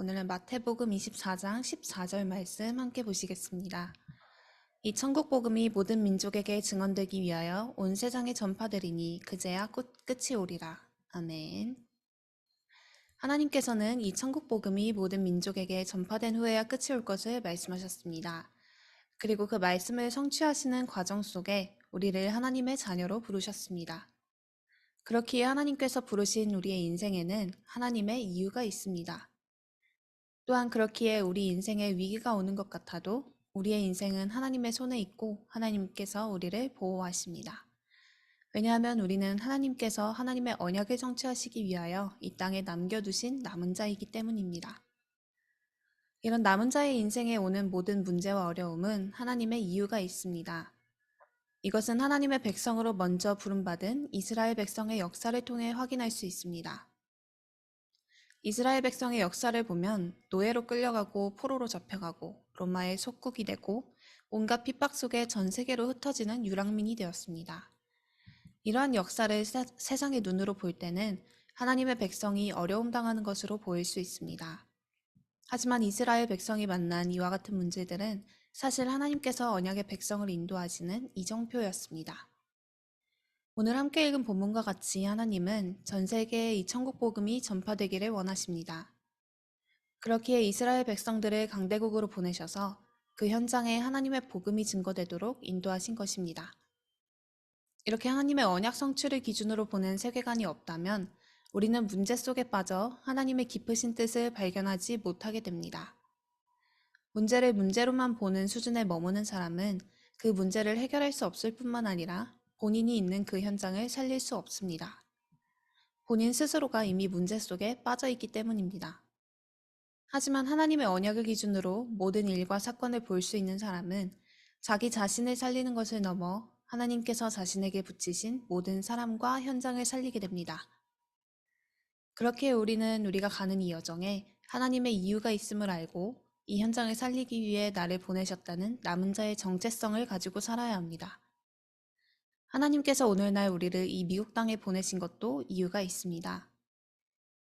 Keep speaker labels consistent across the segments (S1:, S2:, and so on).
S1: 오늘은 마태복음 24장 14절 말씀 함께 보시겠습니다. 이 천국 복음이 모든 민족에게 증언되기 위하여 온 세상에 전파되리니 그제야 끝- 끝이 오리라. 아멘. 하나님께서는 이 천국 복음이 모든 민족에게 전파된 후에야 끝이 올 것을 말씀하셨습니다. 그리고 그 말씀을 성취하시는 과정 속에 우리를 하나님의 자녀로 부르셨습니다. 그렇기에 하나님께서 부르신 우리의 인생에는 하나님의 이유가 있습니다. 또한 그렇기에 우리 인생에 위기가 오는 것 같아도 우리의 인생은 하나님의 손에 있고 하나님께서 우리를 보호하십니다. 왜냐하면 우리는 하나님께서 하나님의 언약을 성취하시기 위하여 이 땅에 남겨두신 남은 자이기 때문입니다. 이런 남은 자의 인생에 오는 모든 문제와 어려움은 하나님의 이유가 있습니다. 이것은 하나님의 백성으로 먼저 부름받은 이스라엘 백성의 역사를 통해 확인할 수 있습니다. 이스라엘 백성의 역사를 보면 노예로 끌려가고 포로로 잡혀가고 로마의 속국이 되고 온갖 핍박 속에 전 세계로 흩어지는 유랑민이 되었습니다. 이러한 역사를 세, 세상의 눈으로 볼 때는 하나님의 백성이 어려움 당하는 것으로 보일 수 있습니다. 하지만 이스라엘 백성이 만난 이와 같은 문제들은 사실 하나님께서 언약의 백성을 인도하시는 이정표였습니다. 오늘 함께 읽은 본문과 같이 하나님은 전 세계에 이 천국 복음이 전파되기를 원하십니다. 그렇기에 이스라엘 백성들을 강대국으로 보내셔서 그 현장에 하나님의 복음이 증거되도록 인도하신 것입니다. 이렇게 하나님의 언약 성취를 기준으로 보는 세계관이 없다면 우리는 문제 속에 빠져 하나님의 깊으신 뜻을 발견하지 못하게 됩니다. 문제를 문제로만 보는 수준에 머무는 사람은 그 문제를 해결할 수 없을 뿐만 아니라 본인이 있는 그 현장을 살릴 수 없습니다. 본인 스스로가 이미 문제 속에 빠져 있기 때문입니다. 하지만 하나님의 언약을 기준으로 모든 일과 사건을 볼 수 있는 사람은 자기 자신을 살리는 것을 넘어 하나님께서 자신에게 붙이신 모든 사람과 현장을 살리게 됩니다. 그렇게 우리는 우리가 가는 이 여정에 하나님의 이유가 있음을 알고 이 현장을 살리기 위해 나를 보내셨다는 남은 자의 정체성을 가지고 살아야 합니다. 하나님께서 오늘날 우리를 이 미국 땅에 보내신 것도 이유가 있습니다.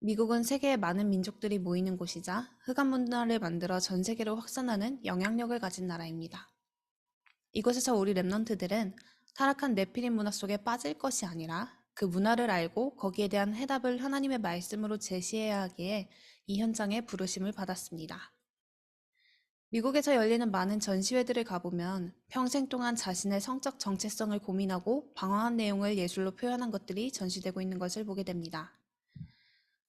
S1: 미국은 세계의 많은 민족들이 모이는 곳이자 흑암 문화를 만들어 전 세계로 확산하는 영향력을 가진 나라입니다. 이곳에서 우리 랩런트들은 타락한 네피림 문화 속에 빠질 것이 아니라 그 문화를 알고 거기에 대한 해답을 하나님의 말씀으로 제시해야 하기에 이 현장에 부르심을 받았습니다. 미국에서 열리는 많은 전시회들을 가보면 평생 동안 자신의 성적 정체성을 고민하고 방황한 내용을 예술로 표현한 것들이 전시되고 있는 것을 보게 됩니다.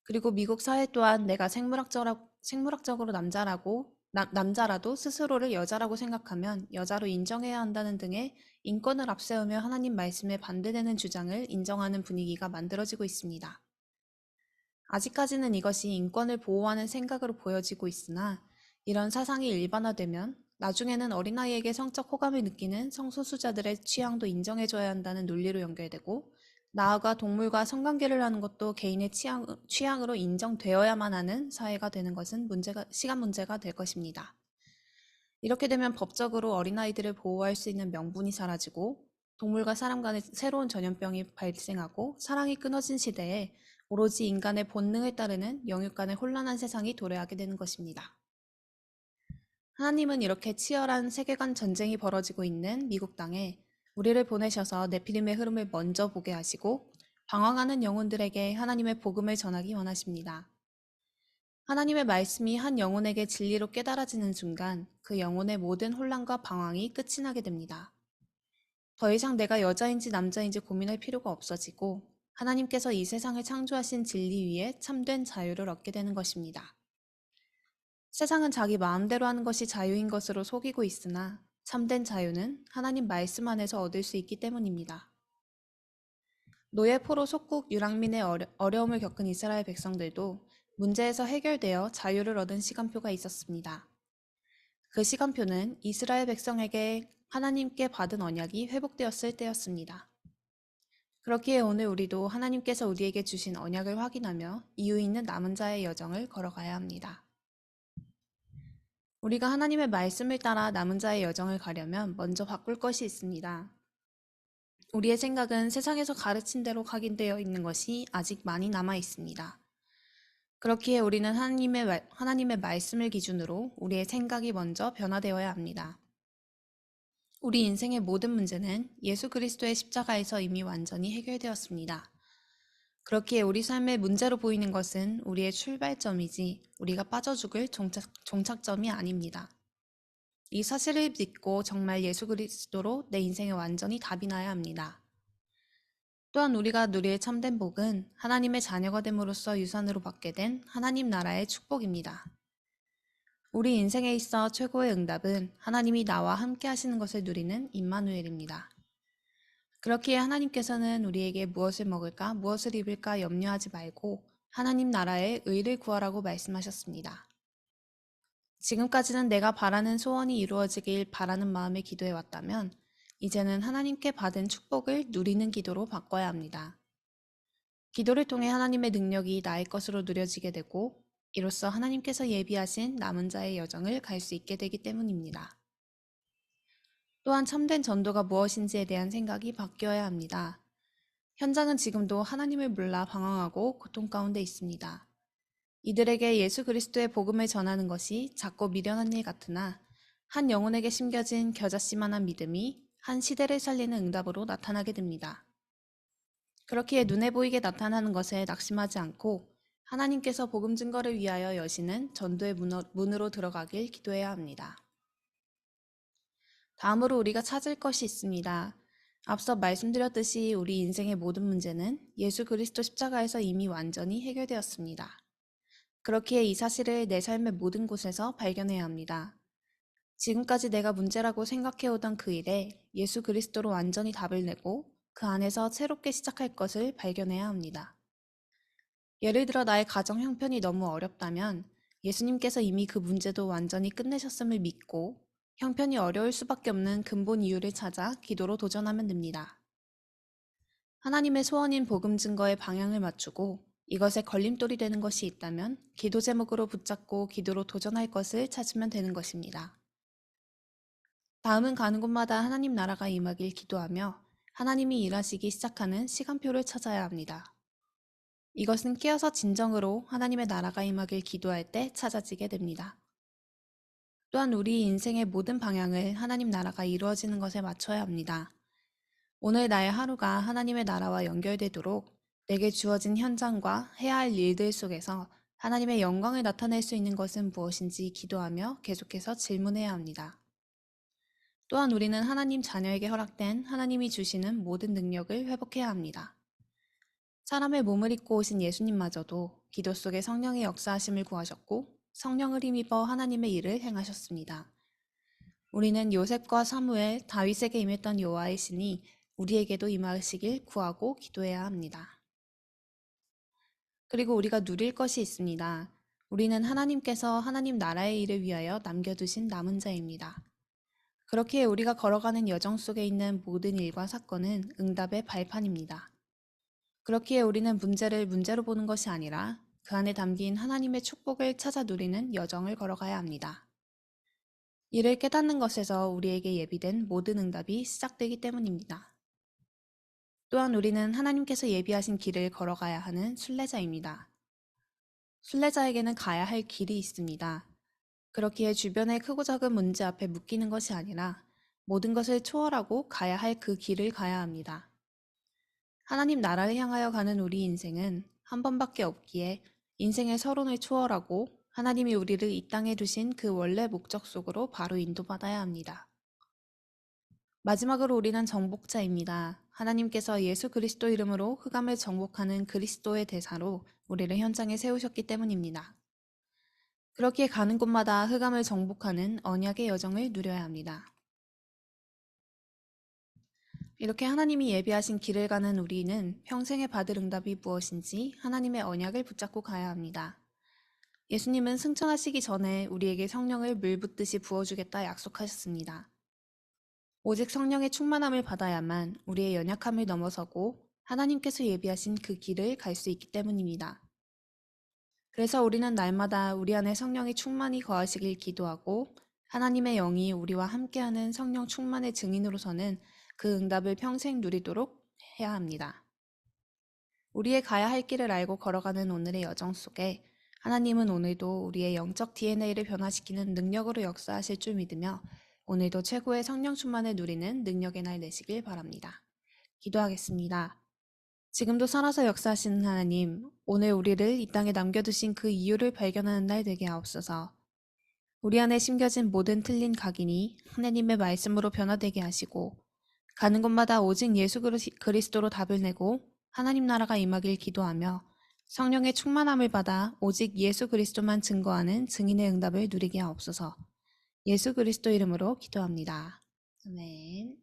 S1: 그리고 미국 사회 또한 내가 생물학적으로, 생물학적으로 남자라고 나- 남자라도 스스로를 여자라고 생각하면 여자로 인정해야 한다는 등의 인권을 앞세우며 하나님 말씀에 반대되는 주장을 인정하는 분위기가 만들어지고 있습니다. 아직까지는 이것이 인권을 보호하는 생각으로 보여지고 있으나 이런 사상이 일반화되면 나중에는 어린아이에게 성적 호감을 느끼는 성소수자들의 취향도 인정해줘야 한다는 논리로 연결되고 나아가 동물과 성관계를 하는 것도 개인의 취향, 취향으로 인정되어야만 하는 사회가 되는 것은 문제가, 시간 문제가 될 것입니다. 이렇게 되면 법적으로 어린아이들을 보호할 수 있는 명분이 사라지고 동물과 사람 간의 새로운 전염병이 발생하고 사랑이 끊어진 시대에 오로지 인간의 본능을 따르는 영육 간의 혼란한 세상이 도래하게 되는 것입니다. 하나님은 이렇게 치열한 세계관 전쟁이 벌어지고 있는 미국 땅에 우리를 보내셔서 네피림의 흐름을 먼저 보게 하시고 방황하는 영혼들에게 하나님의 복음을 전하기 원하십니다. 하나님의 말씀이 한 영혼에게 진리로 깨달아지는 순간 그 영혼의 모든 혼란과 방황이 끝이 나게 됩니다. 더 이상 내가 여자인지 남자인지 고민할 필요가 없어지고 하나님께서 이 세상을 창조하신 진리 위에 참된 자유를 얻게 되는 것입니다. 세상은 자기 마음대로 하는 것이 자유인 것으로 속이고 있으나 참된 자유는 하나님 말씀 안에서 얻을 수 있기 때문입니다. 노예 포로 속국 유랑민의 어려, 어려움을 겪은 이스라엘 백성들도 문제에서 해결되어 자유를 얻은 시간표가 있었습니다. 그 시간표는 이스라엘 백성에게 하나님께 받은 언약이 회복되었을 때였습니다. 그렇기에 오늘 우리도 하나님께서 우리에게 주신 언약을 확인하며 이유 있는 남은 자의 여정을 걸어가야 합니다. 우리가 하나님의 말씀을 따라 남은 자의 여정을 가려면 먼저 바꿀 것이 있습니다. 우리의 생각은 세상에서 가르친 대로 각인되어 있는 것이 아직 많이 남아 있습니다. 그렇기에 우리는 하나님의, 말- 하나님의 말씀을 기준으로 우리의 생각이 먼저 변화되어야 합니다. 우리 인생의 모든 문제는 예수 그리스도의 십자가에서 이미 완전히 해결되었습니다. 그렇기에 우리 삶의 문제로 보이는 것은 우리의 출발점이지 우리가 빠져 죽을 종착, 종착점이 아닙니다. 이 사실을 믿고 정말 예수 그리스도로 내 인생에 완전히 답이 나야 합니다. 또한 우리가 누릴 참된 복은 하나님의 자녀가 됨으로써 유산으로 받게 된 하나님 나라의 축복입니다. 우리 인생에 있어 최고의 응답은 하나님이 나와 함께 하시는 것을 누리는 임마누엘입니다. 그렇기에 하나님께서는 우리에게 무엇을 먹을까, 무엇을 입을까 염려하지 말고 하나님 나라의 의를 구하라고 말씀하셨습니다. 지금까지는 내가 바라는 소원이 이루어지길 바라는 마음에 기도해 왔다면 이제는 하나님께 받은 축복을 누리는 기도로 바꿔야 합니다. 기도를 통해 하나님의 능력이 나의 것으로 누려지게 되고 이로써 하나님께서 예비하신 남은 자의 여정을 갈 수 있게 되기 때문입니다. 또한 참된 전도가 무엇인지에 대한 생각이 바뀌어야 합니다. 현장은 지금도 하나님을 몰라 방황하고 고통 가운데 있습니다. 이들에게 예수 그리스도의 복음을 전하는 것이 작고 미련한 일 같으나 한 영혼에게 심겨진 겨자씨만한 믿음이 한 시대를 살리는 응답으로 나타나게 됩니다. 그렇기에 눈에 보이게 나타나는 것에 낙심하지 않고 하나님께서 복음 증거를 위하여 여시는 전도의 문으로 들어가길 기도해야 합니다. 다음으로 우리가 찾을 것이 있습니다. 앞서 말씀드렸듯이 우리 인생의 모든 문제는 예수 그리스도 십자가에서 이미 완전히 해결되었습니다. 그렇기에 이 사실을 내 삶의 모든 곳에서 발견해야 합니다. 지금까지 내가 문제라고 생각해오던 그 일에 예수 그리스도로 완전히 답을 내고 그 안에서 새롭게 시작할 것을 발견해야 합니다. 예를 들어 나의 가정 형편이 너무 어렵다면 예수님께서 이미 그 문제도 완전히 끝내셨음을 믿고 형편이 어려울 수밖에 없는 근본 이유를 찾아 기도로 도전하면 됩니다. 하나님의 소원인 복음 증거에 방향을 맞추고 이것에 걸림돌이 되는 것이 있다면 기도 제목으로 붙잡고 기도로 도전할 것을 찾으면 되는 것입니다. 다음은 가는 곳마다 하나님 나라가 임하길 기도하며 하나님이 일하시기 시작하는 시간표를 찾아야 합니다. 이것은 깨어서 진정으로 하나님의 나라가 임하길 기도할 때 찾아지게 됩니다. 또한 우리 인생의 모든 방향을 하나님 나라가 이루어지는 것에 맞춰야 합니다. 오늘 나의 하루가 하나님의 나라와 연결되도록 내게 주어진 현장과 해야 할 일들 속에서 하나님의 영광을 나타낼 수 있는 것은 무엇인지 기도하며 계속해서 질문해야 합니다. 또한 우리는 하나님 자녀에게 허락된 하나님이 주시는 모든 능력을 회복해야 합니다. 사람의 몸을 입고 오신 예수님마저도 기도 속에 성령의 역사하심을 구하셨고 성령을 힘입어 하나님의 일을 행하셨습니다. 우리는 요셉과 사무엘, 다윗에게 임했던 여호와의 신이 우리에게도 임하시길 구하고 기도해야 합니다. 그리고 우리가 누릴 것이 있습니다. 우리는 하나님께서 하나님 나라의 일을 위하여 남겨두신 남은 자입니다. 그렇게 우리가 걸어가는 여정 속에 있는 모든 일과 사건은 응답의 발판입니다. 그렇기에 우리는 문제를 문제로 보는 것이 아니라 그 안에 담긴 하나님의 축복을 찾아 누리는 여정을 걸어가야 합니다. 이를 깨닫는 것에서 우리에게 예비된 모든 응답이 시작되기 때문입니다. 또한 우리는 하나님께서 예비하신 길을 걸어가야 하는 순례자입니다. 순례자에게는 가야 할 길이 있습니다. 그렇기에 주변의 크고 작은 문제 앞에 묶이는 것이 아니라 모든 것을 초월하고 가야 할 그 길을 가야 합니다. 하나님 나라를 향하여 가는 우리 인생은 한 번밖에 없기에 인생의 서론을 초월하고 하나님이 우리를 이 땅에 두신 그 원래 목적 속으로 바로 인도받아야 합니다. 마지막으로 우리는 정복자입니다. 하나님께서 예수 그리스도 이름으로 흑암을 정복하는 그리스도의 대사로 우리를 현장에 세우셨기 때문입니다. 그렇게 가는 곳마다 흑암을 정복하는 언약의 여정을 누려야 합니다. 이렇게 하나님이 예비하신 길을 가는 우리는 평생에 받을 응답이 무엇인지 하나님의 언약을 붙잡고 가야 합니다. 예수님은 승천하시기 전에 우리에게 성령을 물 붓듯이 부어주겠다 약속하셨습니다. 오직 성령의 충만함을 받아야만 우리의 연약함을 넘어서고 하나님께서 예비하신 그 길을 갈 수 있기 때문입니다. 그래서 우리는 날마다 우리 안에 성령이 충만히 거하시길 기도하고 하나님의 영이 우리와 함께하는 성령 충만의 증인으로서는 그 응답을 평생 누리도록 해야 합니다. 우리의 가야 할 길을 알고 걸어가는 오늘의 여정 속에 하나님은 오늘도 우리의 영적 DNA를 변화시키는 능력으로 역사하실 줄 믿으며 오늘도 최고의 성령 충만을 누리는 능력의 날 되시길 바랍니다. 기도하겠습니다. 지금도 살아서 역사하시는 하나님, 오늘 우리를 이 땅에 남겨두신 그 이유를 발견하는 날 되게 하옵소서. 우리 안에 심겨진 모든 틀린 각인이 하나님의 말씀으로 변화되게 하시고 가는 곳마다 오직 예수 그리스- 그리스도로 답을 내고 하나님 나라가 임하길 기도하며 성령의 충만함을 받아 오직 예수 그리스도만 증거하는 증인의 응답을 누리게 하옵소서. 예수 그리스도 이름으로 기도합니다. 아멘.